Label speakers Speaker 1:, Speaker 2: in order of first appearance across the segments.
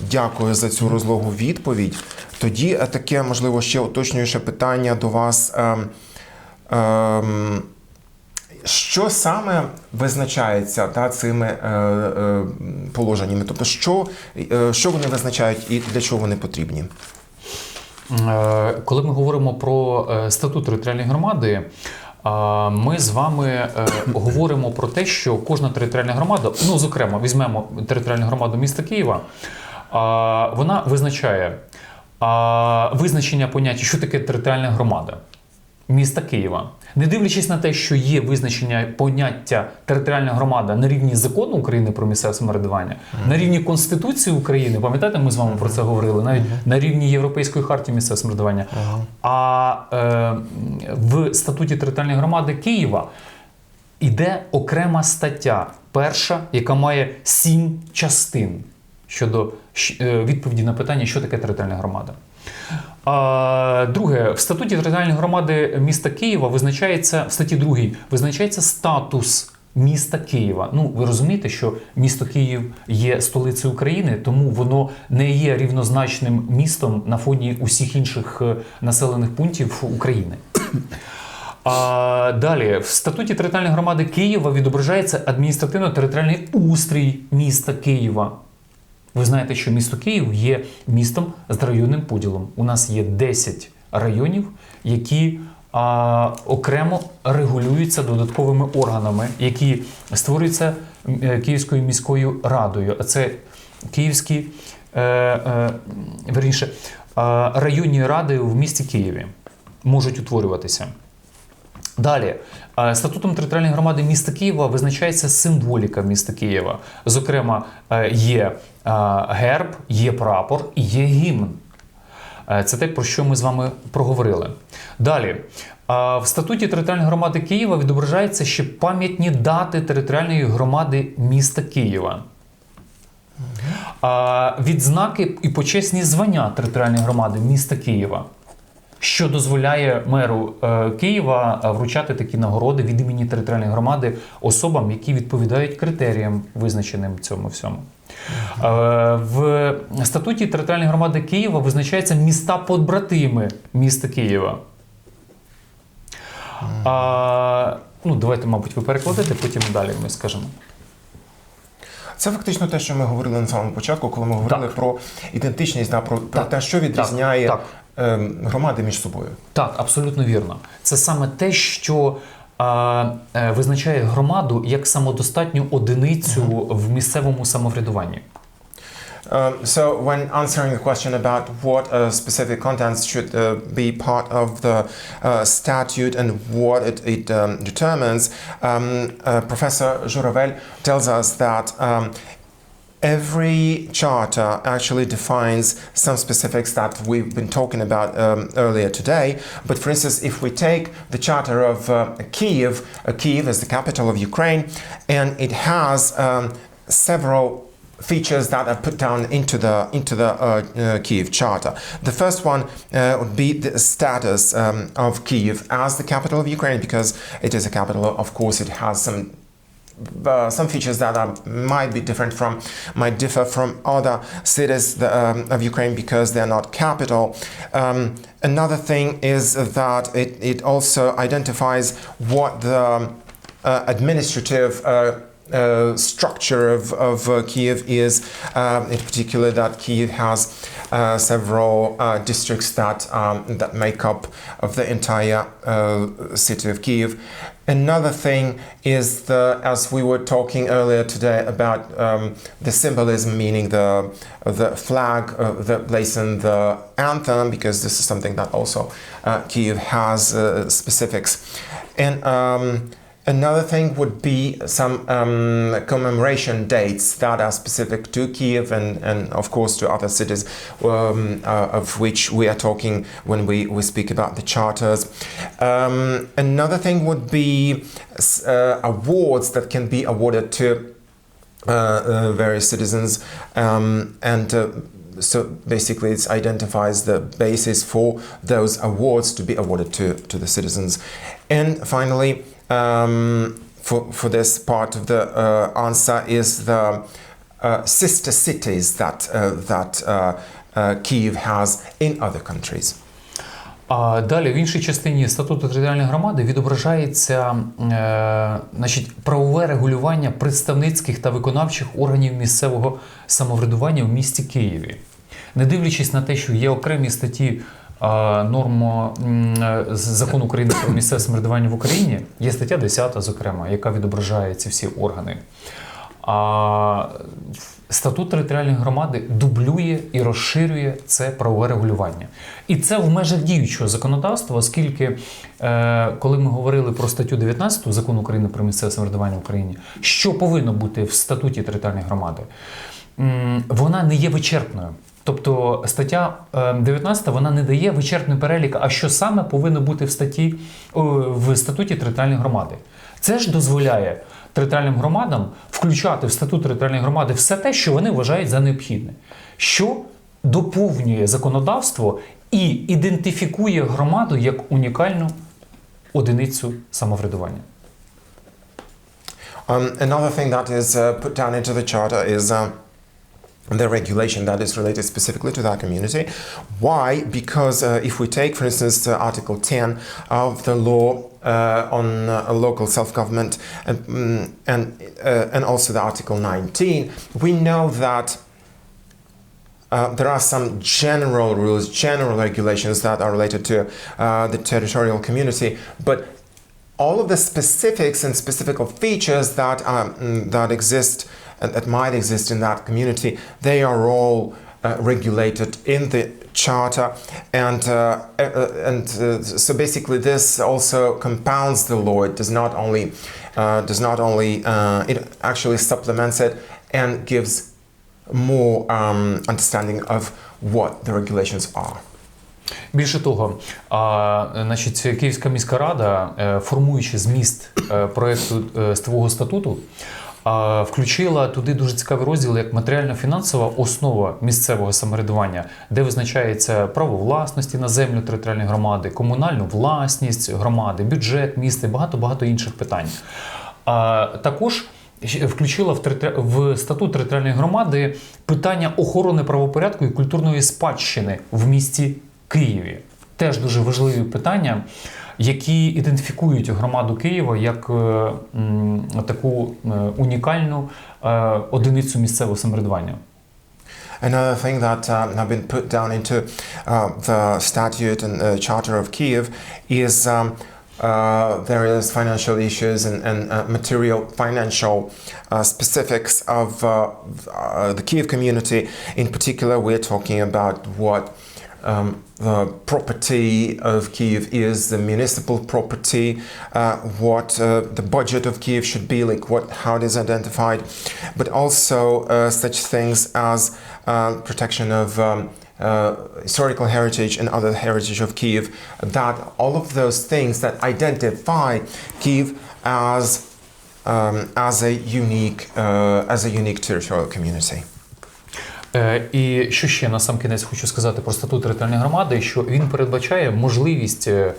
Speaker 1: Дякую за цю розлогу відповідь. Тоді е, таке, можливо, ще уточнююче питання до вас. Ем, ем, що саме визначається та, цими е, е, положеннями? Тобто, що, е, що вони визначають і для чого вони потрібні?
Speaker 2: Е, Коли ми говоримо про е, статут територіальної громади, ми з вами говоримо про те, що кожна територіальна громада, ну зокрема, візьмемо територіальну громаду міста Києва, вона визначає визначення поняття, що таке територіальна громада міста Києва. Не дивлячись на те, що є визначення поняття територіальна громада на рівні закону України про місцеве самоврядування, на рівні Конституції України, пам'ятаєте, ми з вами про це говорили, навіть на рівні Європейської хартії місцевого самоврядування. А е, в статуті територіальної громади Києва іде окрема стаття, перша, яка має сім частин щодо е, відповіді на питання, що таке територіальна громада. Друге, в статуті територіальної громади міста Києва визначається в статті 2 визначається статус міста Києва. Ну, ви розумієте, що місто Київ є столицею України, тому воно не є рівнозначним містом на фоні усіх інших е, населених пунктів України. А далі в статуті територіальної громади Києва відображається адміністративно-територіальний устрій міста Києва. Ви знаєте, що місто Київ є містом з районним поділом. У нас є 10 районів, які а, окремо регулюються додатковими органами, які створюються е, Київською міською радою. А це Київські е, е, верніше, районні ради в місті Києві можуть утворюватися. Далі, е, статутом територіальної громади міста Києва визначається символіка міста Києва. Зокрема, е, є е, герб, є прапор і є гімн. Це те, про що ми з вами проговорили. Далі, в статуті територіальної громади Києва відображаються ще пам'ятні дати територіальної громади міста Києва. Відзнаки і почесні звання територіальної громади міста Києва, що дозволяє меру е, Києва е, вручати такі нагороди від імені територіальної громади особам, які відповідають критеріям, визначеним цьому всьому. Е, В статуті територіальної громади Києва визначаються міста подбратими міста Києва. А, ну, давайте, мабуть, ви перекладете, потім далі ми скажемо.
Speaker 1: Це фактично те, що ми говорили на самому початку, коли ми говорили
Speaker 2: Так.
Speaker 1: про ідентичність, да, про, про те, що відрізняє
Speaker 2: Так.
Speaker 1: Ем, громади між собою.
Speaker 2: Так, абсолютно вірно. Це саме те, що а, е, визначає громаду як самодостатню одиницю mm -hmm. в місцевому самоврядуванні.
Speaker 1: Um, so, when answering the question about what uh, specific contents should uh, be part of the uh, statute and what it, it um, determines, um, uh, Professor Juravel tells us that um, every charter actually defines some specifics that we've been talking about um, earlier today. But for instance, if we take the charter of uh, Kiev, uh, Kiev is the capital of Ukraine, and it has um, several features that are put down into the into the uh, uh, Kiev Charter. The first one uh, would be the status um, of Kiev as the capital of Ukraine, because it is a capital. Of course, it has some uh, some features that are, might be different from might differ from other cities the, um, of Ukraine because they're not capital. Um, another thing is that it, it also identifies what the uh, administrative uh, uh, structure of, of uh, Kiev is, um, in particular that Kiev has uh, several uh, districts that um, that make up of the entire uh, city of Kiev. Another thing is the, as we were talking earlier today about um, the symbolism, meaning the the flag, uh, the place in the anthem, because this is something that also uh, Kiev has uh, specifics, and. Another thing would be some um, commemoration dates that are specific to Kiev and, and of course to other cities um, uh, of which we are talking when we, we speak about the charters. Um, another thing would be uh, awards that can be awarded to uh, uh, various citizens um, and uh, so basically it identifies the basis for those awards to be awarded to, to the citizens and finally um, for, for this part of the uh, answer is the uh, sister cities that uh, that uh, uh, Kiev has in other countries.
Speaker 2: А далі в іншій частині статуту територіальної громади відображається е, значить, правове регулювання представницьких та виконавчих органів місцевого самоврядування в місті Києві. Не дивлячись на те, що є окремі статті норм м, з закону України про місцеве самоврядування в Україні, є стаття 10, зокрема, яка відображає ці всі органи. А статут територіальної громади дублює і розширює це правове регулювання. І це в межах діючого законодавства, оскільки, е, коли ми говорили про статтю 19 закону України про місцеве самоврядування в Україні, що повинно бути в статуті територіальної громади, вона не є вичерпною. Тобто стаття е, 19 вона не дає вичерпний перелік, а що саме повинно бути в статті в статуті територіальної громади. Це ж дозволяє територіальним громадам включати в статут територіальної громади все те, що вони вважають за необхідне, що доповнює законодавство і ідентифікує громаду як унікальну одиницю самоврядування.
Speaker 1: Um, another thing that is uh, put down into the charter is. Uh, the regulation that is related specifically to that community. Why? Because uh, if we take, for instance, uh, Article 10 of the law uh, on uh, local self-government and, mm, and, uh, and also the Article 19, we know that uh, there are some general rules, general regulations that are related to the territorial community, but all of the specifics and specific features that um, that exist that might exist in that community, they are all uh, regulated in the charter, and uh, uh, and uh, so basically this also compounds the law. It does not only uh, does not only uh, it actually supplements it and gives more um, understanding of what the regulations are.
Speaker 2: Більше того, а, значить, Київська міська рада, е, формуючи зміст е, проекту е, ствого статуту, включила туди дуже цікавий розділ як матеріально-фінансова основа місцевого самоврядування, де визначається право власності на землю територіальної громади, комунальну власність громади, бюджет міста і багато багато інших питань. А, також включила в, в статут територіальної громади питання охорони правопорядку і культурної спадщини в місті Києві. Теж дуже важливі питання, які ідентифікують громаду Києва як е, таку е, унікальну е, одиницю місцевого самоврядування.
Speaker 1: Another thing that um, have been put down into uh, the statute and uh, charter of Kiev is um, uh, there is financial issues and, and uh, material financial uh, specifics of uh, uh, the Kiev community. In particular, we're talking about what um, the property of Kiev is, the municipal property, uh, what uh, the budget of Kiev should be, like what how it is identified, but also uh, such things as uh, protection of um, uh, historical heritage and other heritage of Kiev. That all of those things that identify Kiev as um, as a unique uh, as a unique territorial community.
Speaker 2: Е, І що ще на сам кінець хочу сказати про статут територіальної громади, що він передбачає можливість е, е,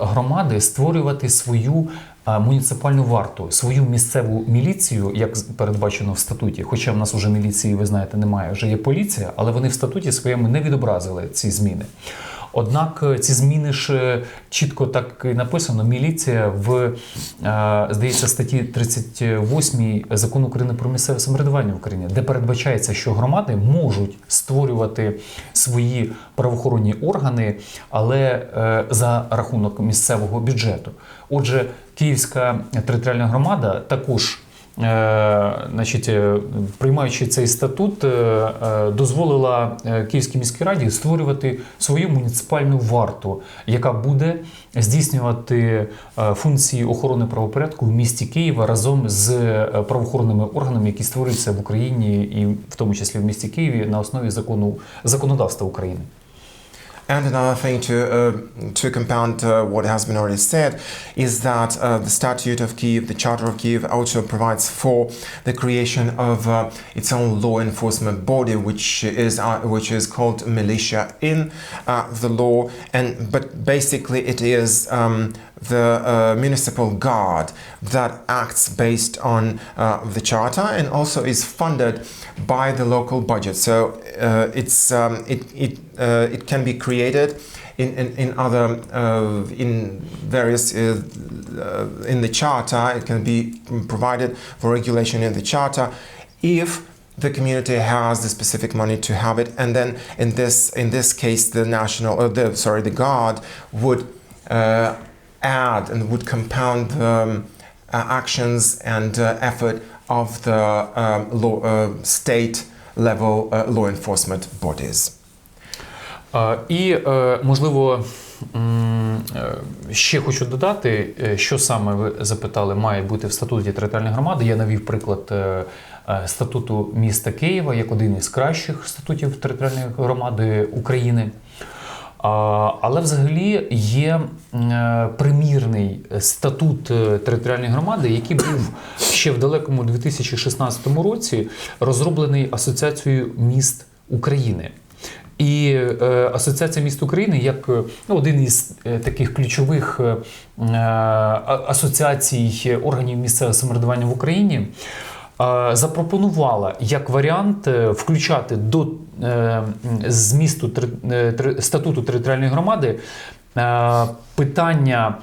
Speaker 2: громади створювати свою муніципальну варту, свою місцеву міліцію, як передбачено в статуті. Хоча в нас вже міліції, ви знаєте, немає, вже є поліція, але вони в статуті своєму не відобразили ці зміни. Однак е, ці зміни ж е, чітко так і написано. Міліція в е, здається статті 38 закону України про місцеве самоврядування в Україні, де передбачається, що громади можуть створювати свої правоохоронні органи, але за рахунок місцевого бюджету. Отже, Київська територіальна громада також. Е, значить, е, приймаючи цей статут, е, дозволила Київській міській раді створювати свою муніципальну варту, яка буде здійснювати функції охорони правопорядку в місті Києва разом з правоохоронними органами, які створюються в Україні і в тому числі в місті Києві на основі закону законодавства України.
Speaker 1: And another thing to uh, to compound uh, what has been already said is that uh, the Statute of Kiev, the Charter of Kiev, also provides for the creation of uh, its own law enforcement body, which is which is called militia in the law. And but basically, it is um, the uh, municipal guard that acts based on uh, the charter and also is funded by the local budget. So uh, it's um, it it uh, it can be created in in, in other uh, in various in the charter. It can be provided for regulation in the charter if the community has the specific money to have it and then in this in this case the national uh, the sorry the guard would uh, add and would compound the um, uh, actions and uh, effort of the um, law, uh, state level law enforcement bodies.
Speaker 2: І е, можливо. е, Ще хочу додати, е, що саме ви запитали, має бути в статуті територіальної громади. Я навів приклад статуту міста Києва як один із кращих статутів територіальної громади України. Але взагалі є е, примірний статут е, територіальної громади, який був ще в далекому 2016 році розроблений Асоціацією міст України. І е, Асоціація міст України як ну, один із таких ключових асоціацій органів місцевого самоврядування в Україні запропонувала як варіант е, включати до е, змісту е, статуту територіальної громади питання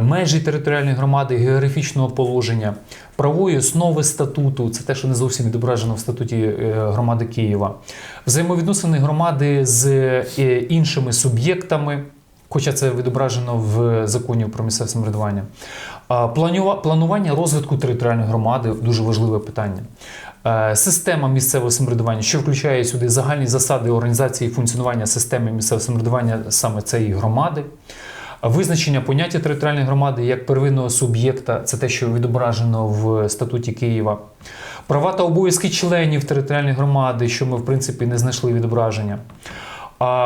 Speaker 2: межі територіальної громади, географічного положення, правової основи статуту, це те, що не зовсім відображено в статуті громади Києва, взаємовідносини громади з іншими суб'єктами. Хоча це відображено в законі про місцеве самоврядування. Планування розвитку територіальної громади дуже важливе питання. Е, Система місцевого самоврядування, що включає сюди загальні засади організації і функціонування системи місцевого самоврядування саме цієї громади. Визначення поняття територіальної громади як первинного суб'єкта це те, що відображено в статуті Києва. Права та обов'язки членів територіальної громади, що ми в принципі не знайшли відображення.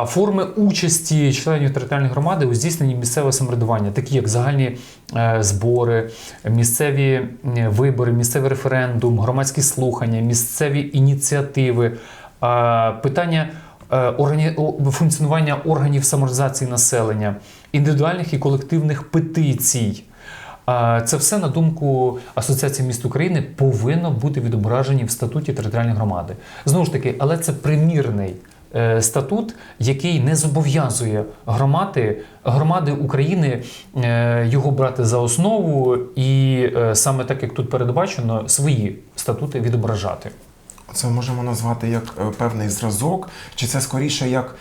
Speaker 2: Форми участі членів територіальної громади у здійсненні місцевого самоврядування, такі як загальні е, збори, місцеві вибори, місцевий референдум, громадські слухання, місцеві ініціативи, е, питання е, функціонування органів самоорганізації населення, індивідуальних і колективних петицій. Це все, на думку Асоціації міст України, повинно бути відображені в статуті територіальної громади. Знову ж таки, але це примірний статут, який не зобов'язує громади, громади України е, його брати за основу і е, саме так, як тут передбачено, свої статути відображати.
Speaker 1: Це можемо назвати як е, певний зразок, чи це скоріше як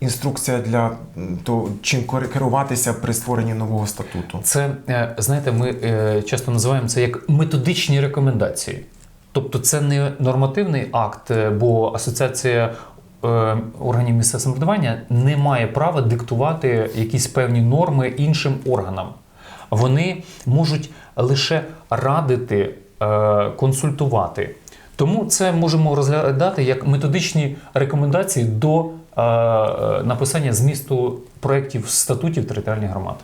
Speaker 1: інструкція для м, то, чим кер- керуватися при створенні нового статуту?
Speaker 2: Це, е, знаєте, ми е, часто називаємо це як методичні рекомендації. Тобто це не нормативний акт, е, бо асоціація е, органів місцевого самоврядування не має права диктувати якісь певні норми іншим органам. Вони можуть лише радити, е, консультувати. Тому це можемо розглядати як методичні рекомендації до е, е, написання змісту проєктів статутів територіальних громад.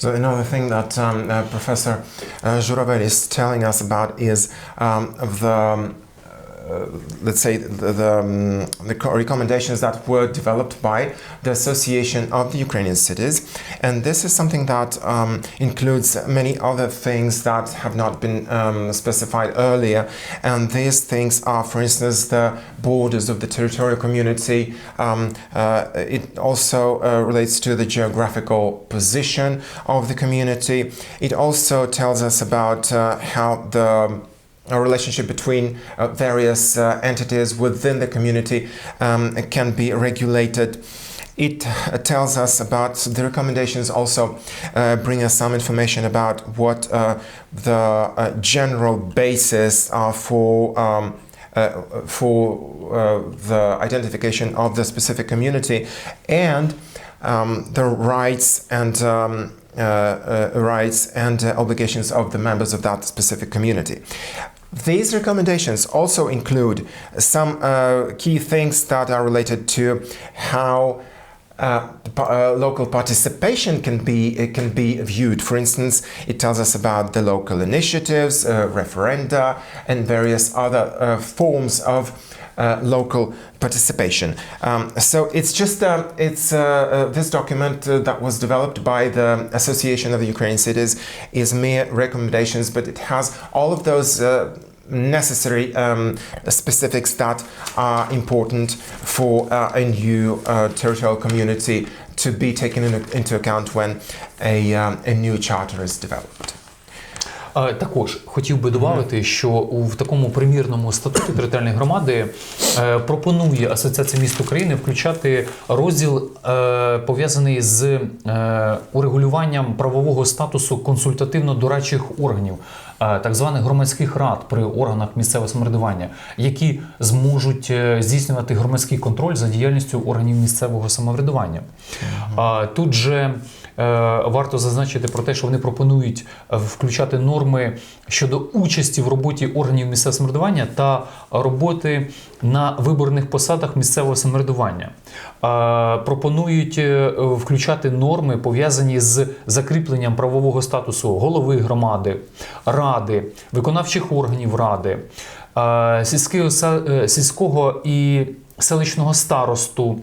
Speaker 1: So another thing that um, uh, Professor uh, Juravel is telling us about is um, the let's say the the, um, the recommendations that were developed by the Association of the Ukrainian Cities, and this is something that um, includes many other things that have not been um, specified earlier, and these things are, for instance, the borders of the territorial community. Um, uh, it also uh, relates to the geographical position of the community. It also tells us about uh, how the a relationship between uh, various uh, entities within the community um, can be regulated. It uh, tells us about the recommendations, also uh, bring us some information about what uh, the uh, general basis are for. Um, for the identification of the specific community and um, the rights and um, uh, uh, rights and uh, obligations of the members of that specific community. These recommendations also include some uh, key things that are related to how uh, uh, local participation can be it can be viewed. For instance, it tells us about the local initiatives, uh, referenda, and various other uh, forms of uh, local participation. Um, so it's just um, it's uh, uh, this document uh, that was developed by the Association of the Ukrainian Cities is mere recommendations, but it has all of those. Uh, necessary um, specifics that are important for uh, a new uh, territorial community to be taken in, into account when a, um, a new charter is developed.
Speaker 2: Також хотів би додати, що у в такому примірному статуті територіальної громади е, пропонує Асоціація міст України включати розділ е, пов'язаний з е, урегулюванням правового статусу консультативно-дорадчих органів, так званих громадських рад при органах місцевого самоврядування, які зможуть здійснювати громадський контроль за діяльністю органів місцевого самоврядування. Тут же варто зазначити про те, що вони пропонують е, включати норми щодо участі в роботі органів місцевого самоврядування та роботи на виборних посадах місцевого самоврядування. Е, Пропонують е, включати норми, пов'язані з закріпленням правового статусу голови громади, ради, виконавчих органів ради, е, е, сільського і селищного старосту.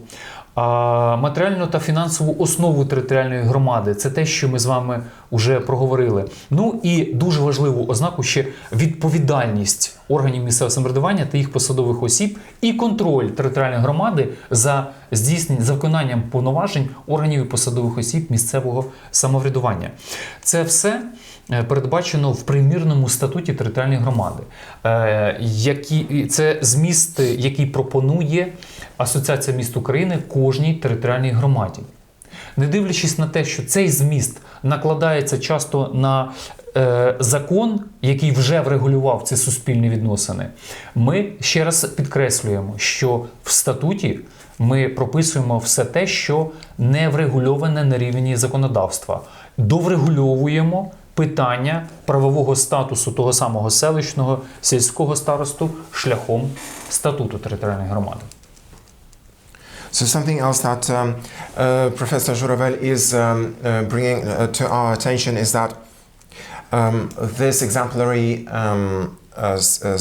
Speaker 2: Матеріальну та фінансову основу територіальної громади це те, що ми з вами вже проговорили. Ну і дуже важливу ознаку ще відповідальність органів місцевого самоврядування та їх посадових осіб і контроль територіальної громади за здійснення за виконанням повноважень органів і посадових осіб місцевого самоврядування. Це все е, передбачено в примірному статуті територіальної громади, е, які це зміст, який пропонує Асоціація міст України кожній територіальній громаді. Не дивлячись на те, що цей зміст накладається часто на е, закон, який вже врегулював ці суспільні відносини, ми ще раз підкреслюємо, що в статуті ми прописуємо все те, що не врегульоване на рівні законодавства. Доврегульовуємо питання правового статусу того самого селищного сільського старосту шляхом статуту територіальної громади.
Speaker 1: So something else that um, uh, Professor Juravel is um, uh, bringing uh, to our attention is that um, this exemplary um, uh, uh,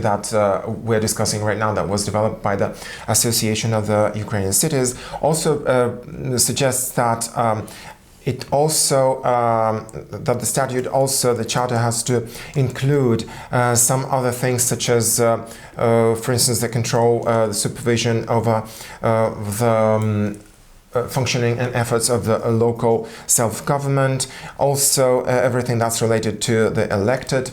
Speaker 1: that uh, we're discussing right now, that was developed by the Association of the Ukrainian Cities, also suggests that. It also um, that the statute also the charter has to include uh, some other things such as uh, uh, for instance the control uh, the supervision over uh, the um, uh, functioning and efforts of the local self-government. Also everything that's related to the elected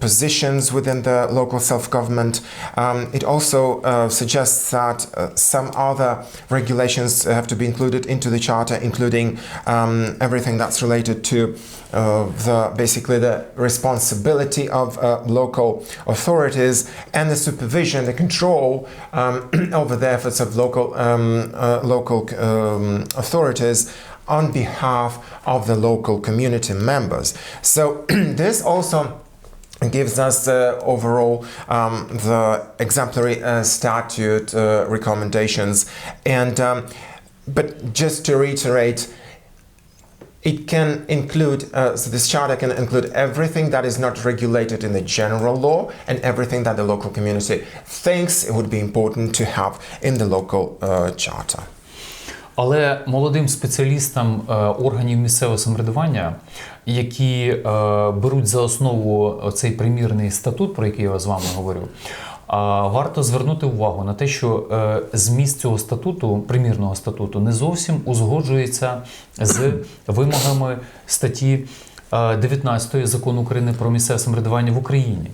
Speaker 1: positions within the local self-government. Um, it also uh, suggests that uh, some other regulations have to be included into the charter, including um, everything that's related to uh, the basically the responsibility of local authorities and the supervision, the control um, over the efforts of local um, local um, authorities on behalf of the local community members. So this also gives us uh, overall um, the exemplary uh, statute uh, recommendations. And um, but just to reiterate it can include uh, so this charter can include everything that is not regulated in the general law and everything that the local community thinks it would be important to have in the local uh, charter
Speaker 2: Але молодим спеціалістам е, органів місцевого самоврядування, які е, беруть за основу цей примірний статут, про який я з вами говорю, а, варто звернути увагу на те, що е, зміст цього статуту, примірного статуту, не зовсім узгоджується з вимогами статті е, 19 закону України про місцеве самоврядування в Україні.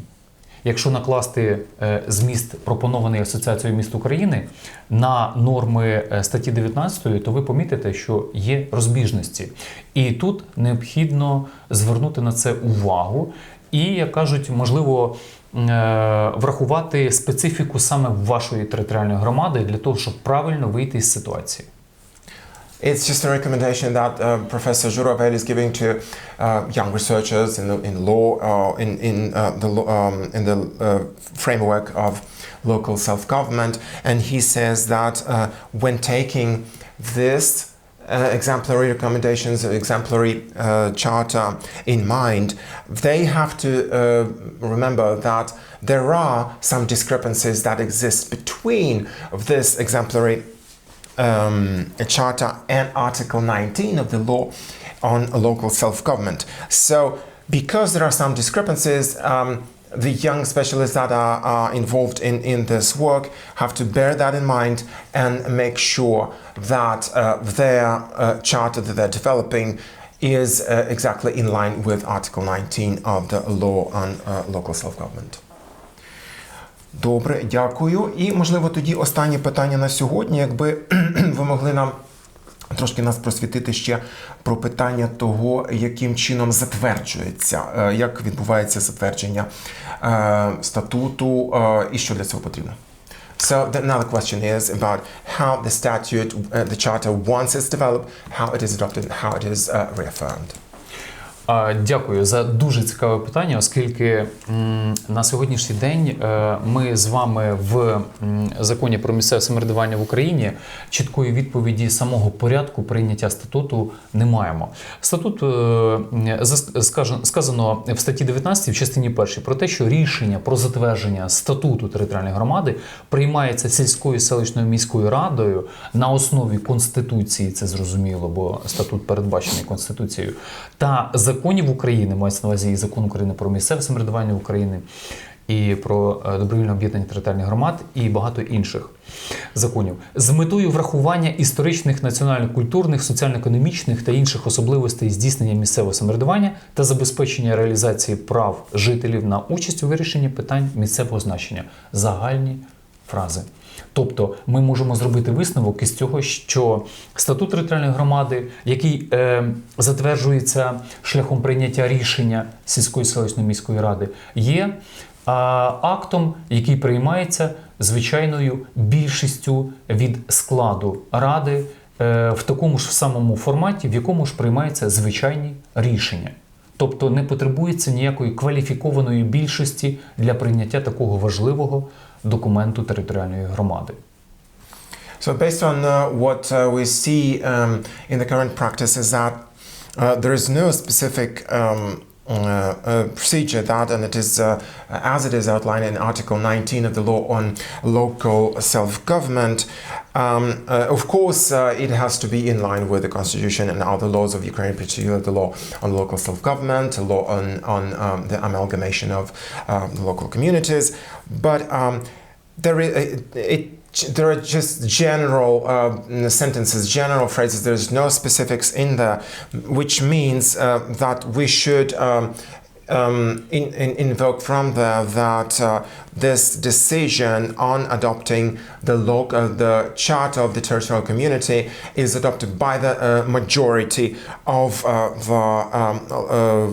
Speaker 2: Якщо накласти е, зміст, пропонований Асоціацією міст України, на норми е, статті 19, то ви помітите, що є розбіжності. І тут необхідно звернути на це увагу і, як кажуть, можливо, е, врахувати специфіку саме вашої територіальної громади для того, щоб правильно вийти з ситуації.
Speaker 1: It's just a recommendation that uh, Professor Juravel is giving to uh, young researchers in, the, in law or in, in, uh, the, um, in the uh, framework of local self government. And he says that uh, when taking this uh, exemplary recommendations, exemplary uh, charter in mind, they have to uh, remember that there are some discrepancies that exist between this exemplary um, charter and Article 19 of the law on local self-government. So, because there are some discrepancies, um, the young specialists that are, are involved in, in this work have to bear that in mind and make sure that uh, their uh, charter that they're developing is uh, exactly in line with Article 19 of the law on uh, local self-government. Добре, дякую. І можливо тоді останнє питання на сьогодні. Якби ви могли нам трошки нас просвітити ще про питання того, яким чином затверджується, е, як відбувається затвердження е, статуту е, і що для цього потрібно. So the, another question is about how the statute, uh, the charter, once it's developed, how it is adopted, how it is uh, reaffirmed.
Speaker 2: Дякую за дуже цікаве питання, оскільки на сьогоднішній день е, ми з вами в законі про місцеве самоврядування в Україні чіткої відповіді самого порядку прийняття статуту не маємо. Статут е, сказано в статті 19 в частині першій про те, що рішення про затвердження статуту територіальної громади приймається сільською селищною міською радою на основі конституції. Це зрозуміло, бо статут передбачений конституцією та законів України, мається на увазі і закон України про місцеве самоврядування України. І про е, добровільне об'єднання територіальних громад і багато інших законів з метою врахування історичних, національно-культурних, соціально-економічних та інших особливостей здійснення місцевого самоврядування та забезпечення реалізації прав жителів на участь у вирішенні питань місцевого значення. Загальні фрази. Тобто ми можемо зробити висновок із цього, що статут територіальної громади, який е, затверджується шляхом прийняття рішення сільської селищної міської ради, є а, актом, який приймається звичайною більшістю від складу ради е, в такому ж самому форматі, в якому ж приймаються звичайні рішення. Тобто не потребується ніякої кваліфікованої більшості для прийняття такого важливого документу територіальної громади.
Speaker 1: So, based on uh, what uh, we see um, in the current practice, is that uh, there is no specific um, uh, uh, procedure that, and it is uh, as it is outlined in Article 19 of the law on local self-government. Um, uh, of course, uh, it has to be in line with the constitution and other laws of Ukraine, particularly the law on local self-government, the law on on um, the amalgamation of um, local communities. But um, there is it, it there are just general uh, sentences, general phrases. There's no specifics in there, which means uh, that we should um, um, in, in, invoke from there that uh, this decision on adopting the log, uh, the charter of the territorial community is adopted by the uh, majority of uh, the um, uh,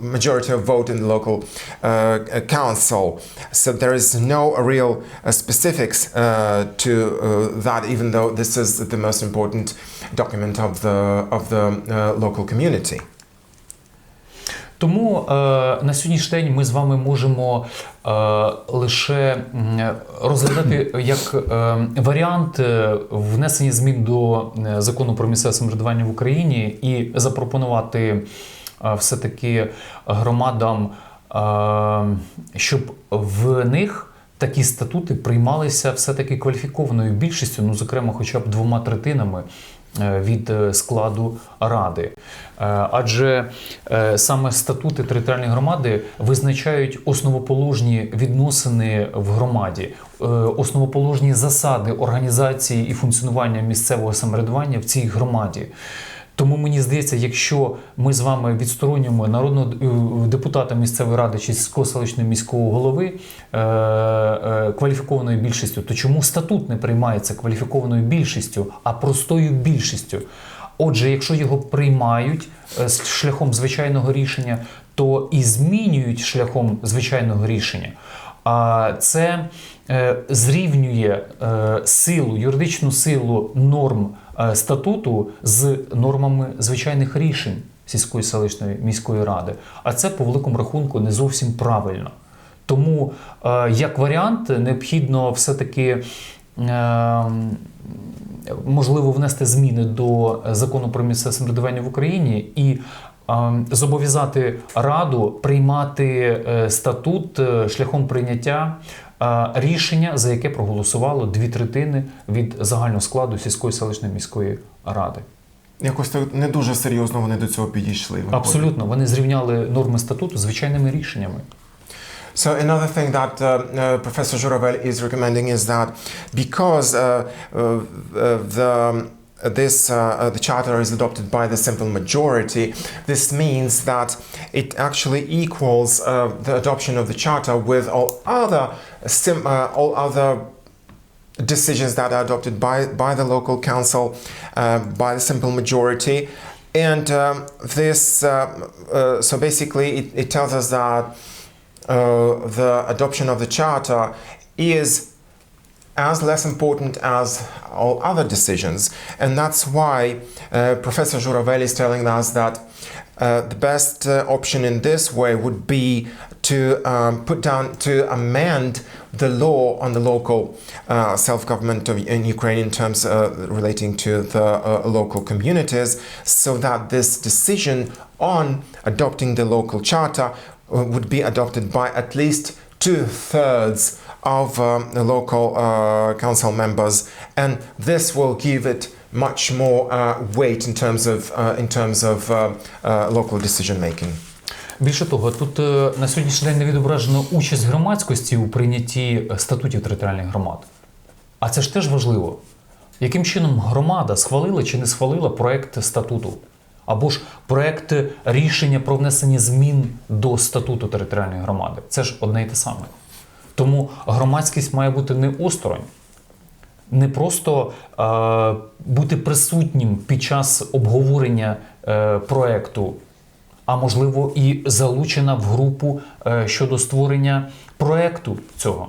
Speaker 1: majority of vote in the local uh, council. So there is no real specifics to that, even though this is the most important document of the of the local community.
Speaker 2: Тому е, на сьогоднішній день ми з вами можемо е, лише розглядати як е, варіант е, внесення змін до е, закону про місцеве самоврядування в Україні і запропонувати е, все-таки громадам, е, щоб в них. Такі статути приймалися все-таки кваліфікованою більшістю, ну, зокрема, хоча б двома третинами від е, складу ради. Е, Адже е, саме статути територіальної громади визначають основоположні відносини в громаді, е, основоположні засади організації і функціонування місцевого самоврядування в цій громаді. Тому мені здається, якщо ми з вами відсторонюємо народного е, депутата місцевої ради чи селищного міського голови е, е, кваліфікованою більшістю, то чому статут не приймається кваліфікованою більшістю, а простою більшістю? Отже, якщо його приймають е, з шляхом звичайного рішення, то і змінюють шляхом звичайного рішення. А це е, зрівнює е, силу, юридичну силу норм статуту з нормами звичайних рішень сільської селищної міської ради. А це по великому рахунку не зовсім правильно. Тому, е, як варіант, необхідно все-таки е, можливо внести зміни до закону про місцеве самоврядування в Україні і е, зобов'язати раду приймати е, статут е, шляхом прийняття е, рішення, за яке проголосувало дві третини від загального складу сільської селищної міської ради.
Speaker 1: Якось так не дуже серйозно вони до цього підійшли. виходить.
Speaker 2: Абсолютно, вони зрівняли норми статуту звичайними рішеннями.
Speaker 1: So another thing that uh, uh, Professor Juravel is recommending is that because uh, uh, uh, the this uh, uh, the charter is adopted by the simple majority, this means that it actually equals uh, the adoption of the charter with all other sim- uh, all other decisions that are adopted by, by the local council uh, by the simple majority. And um, this, uh, so basically, it, it tells us that the adoption of the charter is as less important as all other decisions. And that's why uh, Professor Juravel is telling us that uh, the best uh, option in this way would be to um, put down, to amend the law on the local uh, self-government in Ukraine in terms uh, relating to the uh, local communities, so that this decision on adopting the local charter would be adopted by at least two-thirds of um, local uh, council members, and this will give it much more uh, weight in terms of uh, in terms of uh, uh, local decision making.
Speaker 2: Більше того, тут е, на сьогоднішній день не відображена участь громадськості у прийнятті е, статутів територіальних громад. А це ж теж важливо. Яким чином громада схвалила чи не схвалила проект статуту? Або ж проект рішення про внесення змін до статуту територіальної громади. Це ж одне і те саме. Тому громадськість має бути не осторонь, не просто е, бути присутнім під час обговорення е, проекту, а можливо і залучена в групу е, щодо створення проекту цього.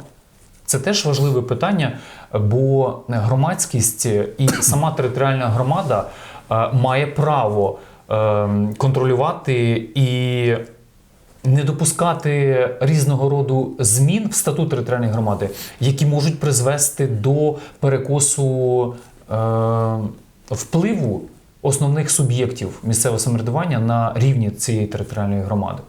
Speaker 2: Це теж важливе питання, бо громадськість і сама територіальна громада е, має право е, контролювати і не допускати різного роду змін в статут територіальної громади, які можуть призвести до перекосу е, впливу основних суб'єктів місцевого самоврядування на рівні цієї територіальної громади.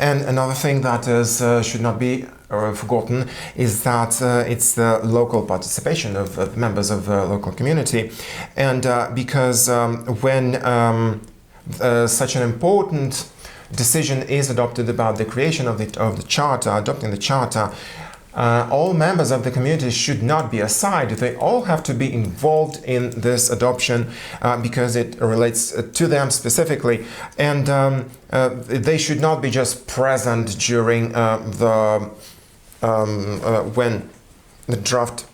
Speaker 1: And another thing that is, uh, should not be uh, forgotten is that uh, it's the local participation of, of members of the local community. And uh, because um, when um, uh, such an important decision is adopted about the creation of the, of the charter, adopting the charter, uh, all members of the community should not be aside. They all have to be involved in this adoption uh, because it relates uh, to them specifically, and um, uh, they should not be just present during uh, the um, uh, when the draft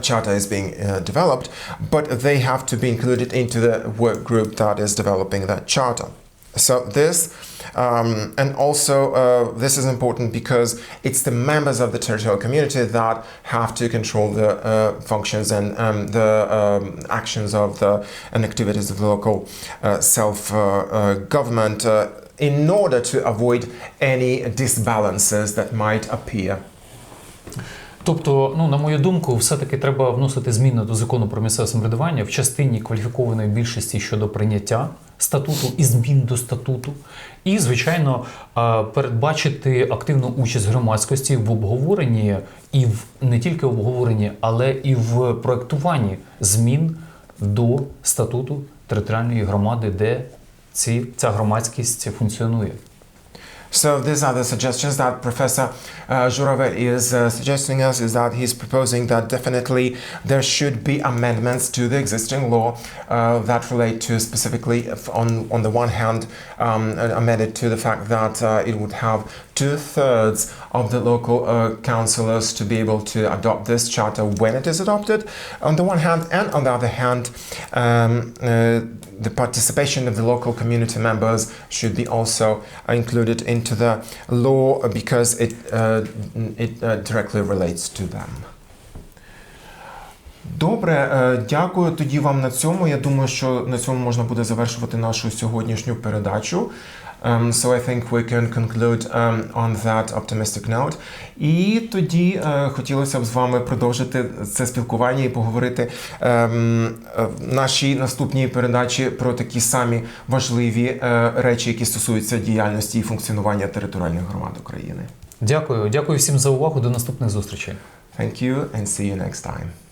Speaker 1: charter is being developed, but they have to be included into the work group that is developing that charter. So this, um, and also uh, this is important because it's the members of the territorial community that have to control the uh, functions and um, the um, actions of the and activities of the local uh, self uh, uh, government uh, in order to avoid any disbalances that might appear.
Speaker 2: Тобто, ну на мою думку, все-таки треба вносити зміни до закону про місцеве самоврядування в частині кваліфікованої більшості щодо прийняття статуту і змін до статуту, і, звичайно, е, передбачити активну участь громадськості в обговоренні і в не тільки обговоренні, але і в проектуванні змін до статуту територіальної громади, де ці, ця громадськість функціонує.
Speaker 1: So these are the suggestions that Professor uh, is uh, suggesting us is that he's proposing that definitely there should be amendments to the existing law uh, that relate to specifically on on the one hand um, amended to the fact that uh, it would have two thirds of the local uh, councillors to be able to adopt this charter when it is adopted on the one hand and on the other hand um, uh, the participation of the local community members should be also included into the law because it uh, it uh, directly relates to them. Добре, е, дякую тоді вам на цьому. Я думаю, що на цьому можна буде завершувати нашу сьогоднішню передачу. Um, so I think we can conclude um, on that optimistic note. І тоді е, хотілося б з вами продовжити це спілкування і поговорити ем, е, в нашій наступній передачі про такі самі важливі е, речі, які стосуються діяльності і функціонування територіальних громад України.
Speaker 2: Дякую, дякую всім за увагу. До наступних зустрічей.
Speaker 1: Thank you and see you next time.